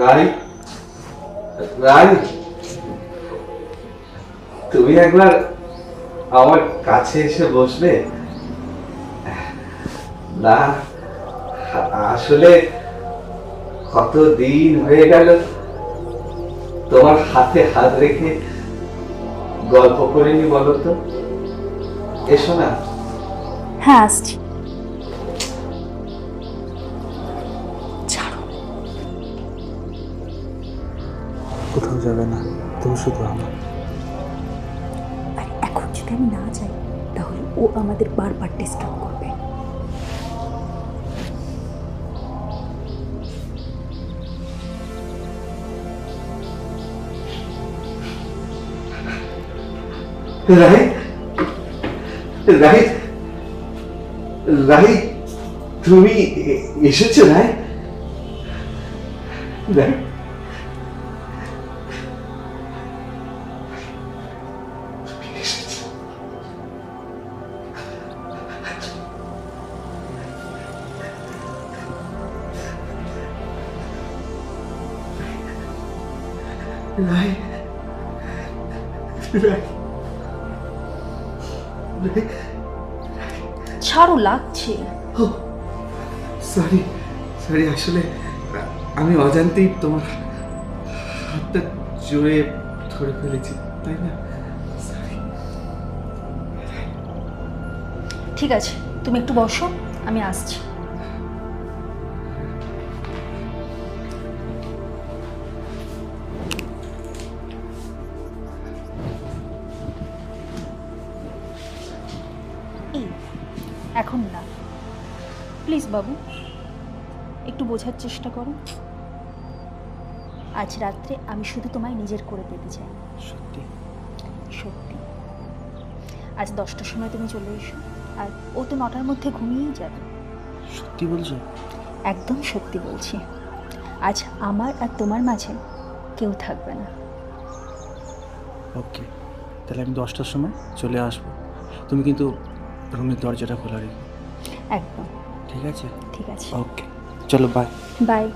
রাই রাই তুমি একবার আমার কাছে এসে বসবে না, আসলে কত দিন হয়ে গেল তোমার হাতে হাত রেখে গল্প করিনি বলো তো? এসো না। হ্যাঁ আসছি। কোথাও যাবে না তুমি শুধু আমার। আর এখন যদি আমি না যাই তাহলে ও আমাদের বারবার ডিস্টার্ব করবে। তুমি এসেছ রায় রাই রাই ছাড়ো লাগছে। সরি সরি আসলে আমি অজান্তেই তোমার হাতটা জোরে ধরে ফেলেছি তাই না? ঠিক আছে তুমি একটু বসো আমি আসছি। এই এখন না। প্লিজ বাবু একটু বোঝার চেষ্টা করো। আজ রাত্রে আমি শুধু তোমায় নিজের করে পেতে চাই। সত্যি? সত্যি। আজ দশটার সময় তুমি চলে এসো আর ও তো নটার মধ্যে ঘুমিয়েই যাবে। সত্যি বলছো? একদম সত্যি বলছি। আজ আমার আর তোমার মাঝে কেউ থাকবে না। ওকে তাহলে আমি দশটার সময় চলে আসব। তুমি কিন্তু রুমের দরজাটা খোলা রেখো। একদম। ঠিক আছে? ঠিক আছে। ওকে। চলো বাই বাই